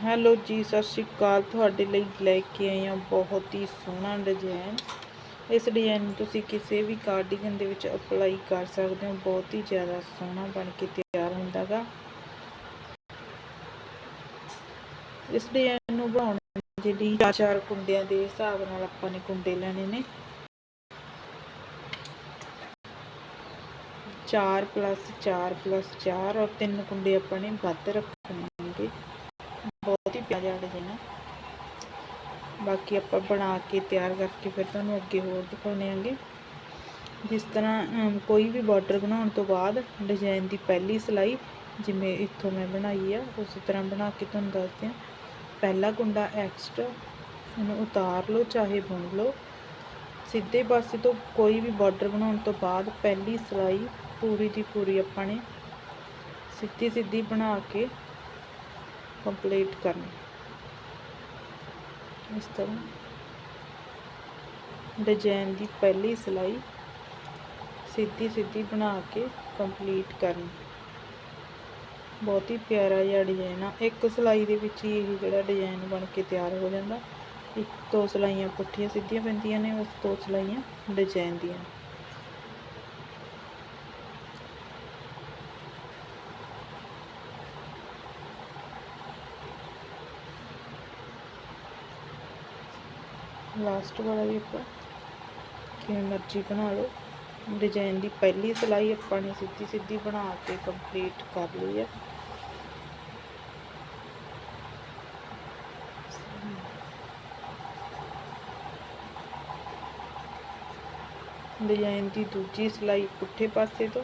Hello ਜੀ, ਸਤਿ ਸ਼੍ਰੀ ਅਕਾਲ। ਤੁਹਾਡੇ ਲਈ ਲੈ ਕੇ ਆਈ ਹਾਂ ਬਹੁਤ ਹੀ ਸੋਹਣਾ ਡਿਜ਼ਾਈਨ ਇਸ ਡਿਜ਼ਾਈਨ ਨੂੰ ਤੁਸੀਂ ਕਿਸੇ ਵੀ ਕਾਰਡੀਗਨ ਦੇ ਵਿੱਚ ਅਪਲਾਈ ਕਰ ਸਕਦੇ ਹੋ। ਬਹੁਤ ਹੀ ਜ਼ਿਆਦਾ ਸੋਹਣਾ ਬਣ ਕੇ ਤਿਆਰ ਹੁੰਦਾ ਗਾ ਇਸ ਡਿਜ਼ਾਈਨ ਨੂੰ ਬਣਾਉਣ ਜਿਹੜੀ ਚਾਰ ਚਾਰ ਕੁੰਡਿਆਂ ਦੇ ਹਿਸਾਬ ਨਾਲ ਆਪਾਂ ਨੇ ਕੁੰਡੇ ਲੈਣੇ ਨੇ। 4 ਪਲੱਸ 4 ਪਲੱਸ 4 ਔਰ ਤਿੰਨ ਕੁੰਡੇ ਆਪਾਂ ਨੇ ਵੱਧ ਰੱਖਣੇ ਨੇਗੇ ਬਹੁਤ ਹੀ ਬਾਕੀ ਆਪਾਂ ਬਣਾ ਕੇ ਤਿਆਰ ਕਰਕੇ ਫਿਰ ਤੁਹਾਨੂੰ ਅੱਗੇ ਹੋਰ ਦਿਖਾਉਣੇ ਆਂਗੇ। ਜਿਸ ਤਰ੍ਹਾਂ ਕੋਈ ਵੀ ਬਾਰਡਰ ਬਣਾਉਣ ਤੋਂ ਬਾਅਦ ਡਿਜ਼ਾਈਨ ਦੀ ਪਹਿਲੀ ਸਿਲਾਈ ਜਿਵੇਂ ਇੱਥੋਂ ਮੈਂ ਬਣਾਈ ਆ, ਉਸੇ ਤਰ੍ਹਾਂ ਬਣਾ ਕੇ ਤੁਹਾਨੂੰ ਦੱਸਦੇ ਹਾਂ ਪਹਿਲਾ ਕੁੰਡਾ ਐਕਸਟਰਾ ਉਹਨੂੰ ਉਤਾਰ ਲਓ, ਚਾਹੇ ਬੁਣ ਲਓ। ਸਿੱਧੇ ਪਾਸੇ ਤੋਂ ਕੋਈ ਵੀ ਬਾਰਡਰ ਬਣਾਉਣ ਤੋਂ ਬਾਅਦ ਪਹਿਲੀ ਸਿਲਾਈ ਪੂਰੀ ਦੀ ਪੂਰੀ ਆਪਾਂ ਨੇ ਸਿੱਧੀ ਸਿੱਧੀ ਬਣਾ ਕੇ ਕੰਪਲੀਟ ਕਰਨੀ। ਇਸ ਤਰ੍ਹਾਂ। ਡਿਜ਼ਾਈਨ ਦੀ ਪਹਿਲੀ ਸਿਲਾਈ ਸਿੱਧੀ ਸਿੱਧੀ ਬਣਾ ਕੇ ਕੰਪਲੀਟ ਕਰਨੀ। ਬਹੁਤ ਹੀ ਪਿਆਰਾ ਜਿਹਾ ਡਿਜ਼ਾਈਨ ਆ। ਇੱਕ ਸਿਲਾਈ ਦੇ ਵਿੱਚ ਹੀ ਇਹ ਜਿਹੜਾ ਡਿਜ਼ਾਈਨ ਬਣ ਕੇ ਤਿਆਰ ਹੋ ਜਾਂਦਾ। ਇੱਕ ਦੋ ਸਿਲਾਈਆਂ ਪੁੱਠੀਆਂ ਸਿੱਧੀਆਂ ਪੈਂਦੀਆਂ ਨੇ ਉਸ ਦੋ ਸਿਲਾਈਆਂ ਡਿਜ਼ਾਈਨ ਦੀਆਂ। ਲਾਸਟ ਵਾਲਾ ਵੀ ਆਪਾਂ ਕਿਵੇਂ ਮਰਜ਼ੀ ਬਣਾ ਲਓ। ਡਿਜ਼ਾਈਨ ਦੀ ਪਹਿਲੀ ਸਿਲਾਈ ਆਪਾਂ ਨੇ ਸਿੱਧੀ ਸਿੱਧੀ ਬਣਾ ਕੇ ਕੰਪਲੀਟ ਕਰ ਲਈ ਹੈ ਡਿਜ਼ਾਈਨ ਦੀ ਦੂਜੀ ਸਿਲਾਈ ਪੁੱਠੇ ਪਾਸੇ ਤੋਂ।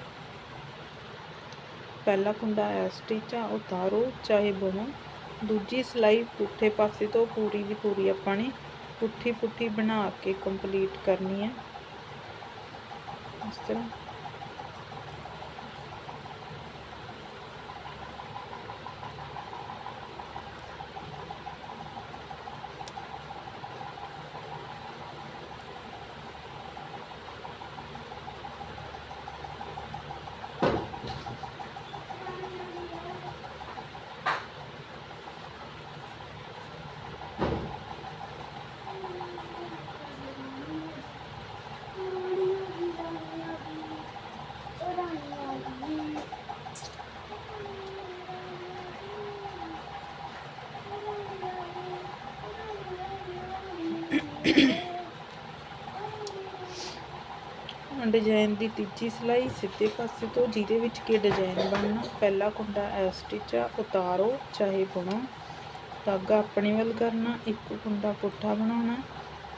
ਪਹਿਲਾ ਕੁੰਡਾ ਹੈ ਸਟਿਚ ਉਤਾਰੋ, ਚਾਹੇ ਬਣੋ ਦੂਜੀ ਸਿਲਾਈ ਪੁੱਠੇ ਪਾਸੇ ਤੋਂ, ਪੂਰੀ ਦੀ ਪੂਰੀ ਆਪਾਂ ਨੇ ਪੁੱਠੀ ਪੁੱਠੀ ਬਣਾ ਕੇ ਕੰਪਲੀਟ ਕਰਨੀ ਹੈ। ਇਸ ਤਰ੍ਹਾਂ। ਡਿਜ਼ਾਈਨ ਦੀ ਤੀਜੀ ਸਿਲਾਈ ਸਿੱਧੇ ਪਾਸੇ ਤੋਂ ਜਿਹਦੇ ਵਿੱਚ ਕਿ ਡਿਜ਼ਾਈਨ ਬਣਨਾ, ਪਹਿਲਾ ਕੁੰਡਾ ਇਸ ਸਟਿਚ ਉਤਾਰੋ, ਚਾਹੇ ਬੁਣੋ। ਧਾਗਾ ਆਪਣੇ ਵੱਲ ਕਰਨਾ, ਇੱਕ ਕੁੰਡਾ ਪੁੱਠਾ ਬਣਾਉਣਾ,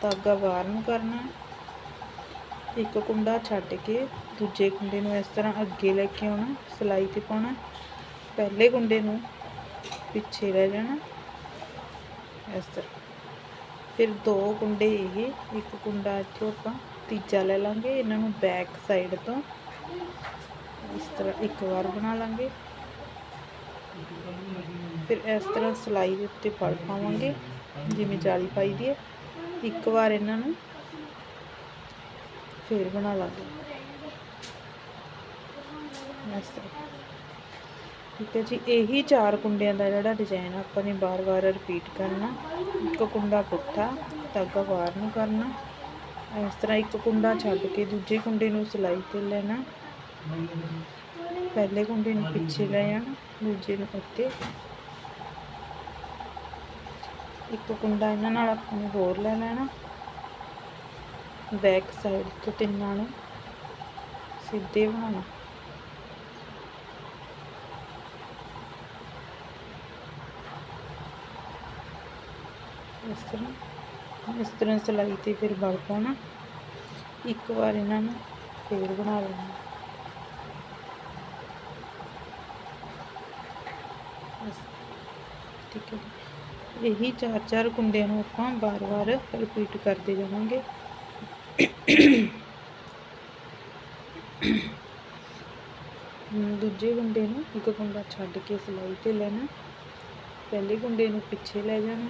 ਧਾਗਾ ਬਾਹਰ ਨੂੰ ਕਰਨਾ। ਇੱਕ ਕੁੰਡਾ ਛੱਡ ਕੇ ਦੂਜੇ ਕੁੰਡੇ ਨੂੰ ਇਸ ਤਰ੍ਹਾਂ ਅੱਗੇ ਲੈ ਕੇ ਆਉਣਾ, ਸਿਲਾਈ ਤੇ ਪਾਉਣਾ। ਪਹਿਲੇ ਕੁੰਡੇ ਨੂੰ ਪਿੱਛੇ ਲੈ ਜਾਣਾ। ਇਸ ਤਰ੍ਹਾਂ। ਫਿਰ ਦੋ ਕੁੰਡੇ ਇਹ ਇੱਕ ਕੁੰਡਾ ਇੱਥੋਂ ਆਪਾਂ ਤੀਜਾ ਲੈ ਲਾਂਗੇ, ਇਹਨਾਂ ਨੂੰ ਬੈਕ ਸਾਈਡ ਤੋਂ ਇਸ ਤਰ੍ਹਾਂ ਇੱਕ ਵਾਰ ਬਣਾ ਲਾਂਗੇ। ਫਿਰ ਇਸ ਤਰ੍ਹਾਂ ਸਿਲਾਈ ਦੇ ਉੱਤੇ ਪੜ ਪਾਵਾਂਗੇ, ਜਿਵੇਂ ਜਾਲੀ ਪਾਈ ਦੀ ਹੈ। ਇੱਕ ਵਾਰ ਇਹਨਾਂ ਨੂੰ ਫਿਰ ਬਣਾ ਲਾਂਗੇ। ਇਸ ਤਰ੍ਹਾਂ। ਠੀਕ ਹੈ ਜੀ, ਇਹੀ ਚਾਰ ਕੁੰਡਿਆਂ ਦਾ ਜਿਹੜਾ ਡਿਜ਼ਾਈਨ ਆਪਾਂ ਨੇ ਬਾਰ-ਬਾਰ ਰਿਪੀਟ ਕਰਨਾ। ਇੱਕ ਕੁੰਡਾ ਪੁੱਠਾ ਧਾਗਾ ਬਾਹਰ ਨੂੰ ਕਰਨਾ। ਇਸ ਤਰ੍ਹਾਂ ਇੱਕ ਕੁੰਡਾ ਛੱਡ ਕੇ ਦੂਜੇ ਕੁੰਡੇ ਨੂੰ ਸਿਲਾਈ ਤੇ ਲੈਣਾ। ਪਹਿਲੇ ਕੁੰਡੇ ਨੂੰ ਪਿੱਛੇ ਲੈ ਜਾਣਾ ਦੂਜੇ ਨੂੰ ਉੱਤੇ ਇੱਕ ਕੁੰਡਾ ਇਹਨਾਂ ਨਾਲ ਆਪਾਂ ਨੇ ਹੋਰ ਲੈ ਲੈਣਾ। ਬੈਕ ਸਾਈਡ ਤੋਂ ਤਿੰਨਾਂ ਨੂੰ ਸਿੱਧੇ ਬਣਾਉਣਾ। ਇਸ ਤਰ੍ਹਾਂ ਇਸ ਤਰ੍ਹਾਂ ਸਿਲਾਈ ਤੇ ਫਿਰ ਵਲ ਪਾਉਣਾ। ਇੱਕ ਵਾਰ ਇਹਨਾਂ ਨੂੰ ਫੇਰ ਬਣਾ ਲੈਣਾ। ਠੀਕ ਹੈ ਇਹੀ ਚਾਰ ਚਾਰ ਕੁੰਡਿਆਂ ਨੂੰ ਆਪਾਂ ਬਾਰ-ਬਾਰ ਰਿਪੀਟ ਕਰਦੇ ਜਾਵਾਂਗੇ। ਦੂਜੇ ਕੁੰਡੇ ਨੂੰ ਇੱਕ ਕੁੰਡਾ ਛੱਡ ਕੇ ਸਿਲਾਈ ਤੇ ਲੈਣਾ। ਪਹਿਲੇ ਕੁੰਡੇ ਨੂੰ ਪਿੱਛੇ ਲੈ ਜਾਣਾ।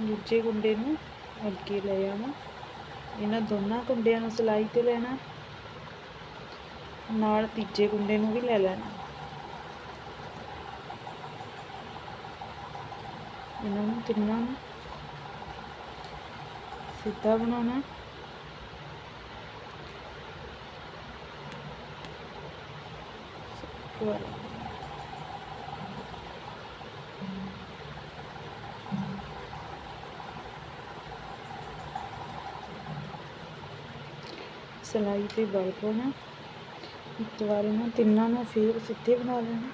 ਦੂਜੇ ਕੁੰਡੇ ਨੂੰ ਅੱਗੇ ਲੈ ਜਾਣਾ ਇਹਨਾਂ ਦੋਨਾਂ ਕੁੰਡਿਆਂ ਨੂੰ ਸਿਲਾਈ ਤੇ ਲੈਣਾ ਨਾਲ ਤੀਜੇ ਕੁੰਡੇ ਨੂੰ ਵੀ ਲੈ ਲੈਣਾ ਇਹਨਾਂ ਨੂੰ ਤਿੰਨਾਂ ਨੂੰ ਸਿੱਧਾ ਬਣਾਉਣਾ ਦੁਬਾਰਾ ਸਿਲਾਈ ਤੇ ਬਲ ਪਾਉਣਾ ਇੱਕ ਵਾਰ ਇਹਨਾਂ ਤਿੰਨਾਂ ਨੂੰ ਫੇਰ ਸਿੱਧੇ ਬਣਾ ਲੈਣਾ।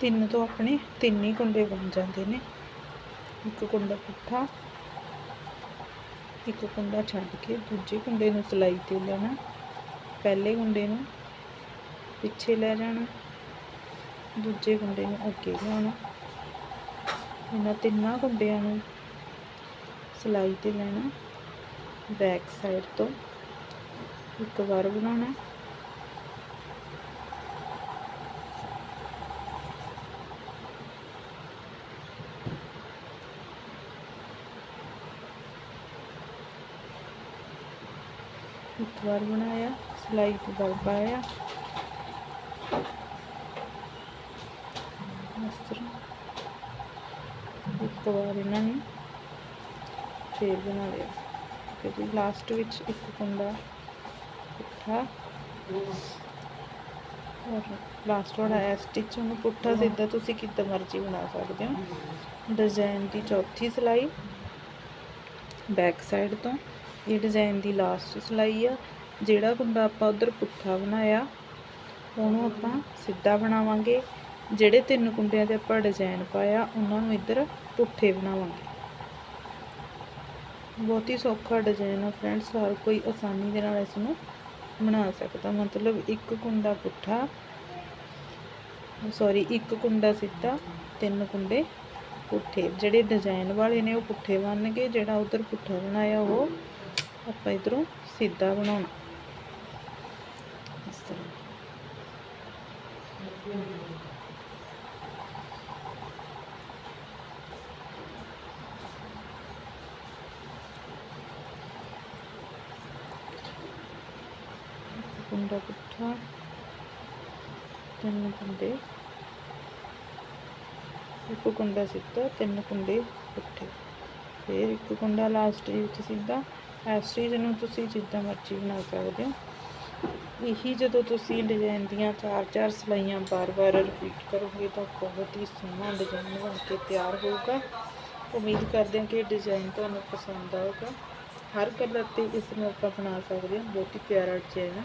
ਤਿੰਨ ਤੋਂ ਆਪਣੇ ਤਿੰਨ ਹੀ ਕੁੰਡੇ ਬਣ ਜਾਂਦੇ ਨੇ। ਇੱਕ ਕੁੰਡਾ ਪੁੱਠਾ, ਇੱਕ ਕੁੰਡਾ ਛੱਡ ਕੇ ਦੂਜੇ ਕੁੰਡੇ ਨੂੰ ਸਿਲਾਈ ਤੇ ਲੈਣਾ। ਪਹਿਲੇ ਕੁੰਡੇ ਨੂੰ ਪਿੱਛੇ ਲੈ ਜਾਣਾ, ਦੂਜੇ ਕੁੰਡੇ ਨੂੰ ਅੱਗੇ ਲਿਆਉਣਾ। ਇਹਨਾਂ ਤਿੰਨਾਂ ਕੁੰਡਿਆਂ ਨੂੰ ਸਿਲਾਈ ਤੇ ਲੈਣਾ ਬੈਕ ਸਾਈਡ ਤੋਂ ਇੱਕ ਵਾਰ ਬਣਾਉਣਾ। ਇੱਕ ਵਾਰ ਬਣਾਇਆ, ਸਿਲਾਈ ਤੇ ਬਲ ਪਾਇਆ। ਇਸ ਤਰ੍ਹਾਂ ਇੱਕ ਵਾਰ ਇਹਨਾਂ ਨੂੰ ਫੇਰ ਬਣਾ ਲਿਆ। ਫਿਰ ਜੀ ਲਾਸਟ ਵਿੱਚ ਇੱਕ ਕੁੰਡਾ ਪੁੱਠਾ। ਔਰ ਲਾਸਟ ਵਾਲਾ ਹੈ ਸਟਿਚ ਨੂੰ ਪੁੱਠਾ ਸਿੱਧਾ ਤੁਸੀਂ ਕਿੱਦਾਂ ਮਰਜ਼ੀ ਬਣਾ ਸਕਦੇ ਹੋ। ਡਿਜ਼ਾਈਨ ਦੀ ਚੌਥੀ ਸਿਲਾਈ ਬੈਕ ਸਾਈਡ ਤੋਂ। ਇਹ ਡਿਜ਼ਾਈਨ ਦੀ ਲਾਸਟ ਸਿਲਾਈ ਆ। ਜਿਹੜਾ ਕੁੰਡਾ ਆਪਾਂ ਉਧਰ ਪੁੱਠਾ ਬਣਾਇਆ ਉਹਨੂੰ ਆਪਾਂ ਸਿੱਧਾ ਬਣਾਵਾਂਗੇ। ਜਿਹੜੇ ਤਿੰਨ ਕੁੰਡਿਆਂ ਦੇ ਆਪਾਂ ਡਿਜ਼ਾਈਨ ਪਾਇਆ ਉਹਨਾਂ ਨੂੰ ਇੱਧਰ ਪੁੱਠੇ ਬਣਾਵਾਂਗੇ। ਬਹੁਤ ਹੀ ਸੌਖਾ ਡਿਜ਼ਾਈਨ ਆ ਫਰੈਂਡਸ ਹਰ ਕੋਈ ਆਸਾਨੀ ਦੇ ਨਾਲ ਇਸ ਨੂੰ ਬਣਾ ਸਕਦਾ। ਮਤਲਬ ਇੱਕ ਕੁੰਡਾ ਪੁੱਠਾ ਸੌਰੀ ਇੱਕ ਕੁੰਡਾ ਸਿੱਧਾ, ਤਿੰਨ ਕੁੰਡੇ ਪੁੱਠੇ। ਜਿਹੜੇ ਡਿਜ਼ਾਈਨ ਵਾਲੇ ਨੇ ਉਹ ਪੁੱਠੇ ਬਣਨਗੇ, ਜਿਹੜਾ ਉਧਰ ਪੁੱਠਾ ਬਣਾਇਆ, ਉਹ ਆਪਾਂ ਇਧਰੋਂ ਸਿੱਧਾ ਬਣਾਉਣਾ। ਇਸ ਤਰ੍ਹਾਂ। ਕੁੰਡਾ ਪੁੱਠਾ ਤਿੰਨ ਕੁੰਡੇ। ਇੱਕ ਕੁੰਡਾ ਸਿੱਧਾ, ਤਿੰਨ ਕੁੰਡੇ ਪੁੱਠੇ। ਫਿਰ ਇੱਕ ਕੁੰਡਾ ਲਾਸਟ ਵਿੱਚ ਸਿੱਧਾ। ਇਸ ਚੀਜ਼ ਨੂੰ ਤੁਸੀਂ ਜਿੱਦਾਂ ਮਰਜ਼ੀ ਬਣਾ ਸਕਦੇ ਹੋ। ਇਹੀ ਜਦੋਂ ਤੁਸੀਂ ਡਿਜ਼ਾਈਨ ਦੀਆਂ ਚਾਰ ਚਾਰ ਸਲਾਈਆਂ ਬਾਰ-ਬਾਰ ਰਿਪੀਟ ਕਰੋਗੇ ਤਾਂ ਬਹੁਤ ਹੀ ਸੋਹਣਾ ਡਿਜ਼ਾਈਨ ਬਣ ਕੇ ਤਿਆਰ ਹੋਊਗਾ। ਉਮੀਦ ਕਰਦੇ ਹਾਂ ਕਿ ਇਹ ਡਿਜ਼ਾਈਨ ਤੁਹਾਨੂੰ ਪਸੰਦ ਆਊਗਾ। ਹਰ ਕਲਰ ਤੇ ਇਸ ਨੂੰ ਆਪਾਂ ਬਣਾ ਸਕਦੇ ਹਾਂ। ਬਹੁਤ ਹੀ ਪਿਆਰਾ ਡਿਜ਼ਾਈਨ ਹੈ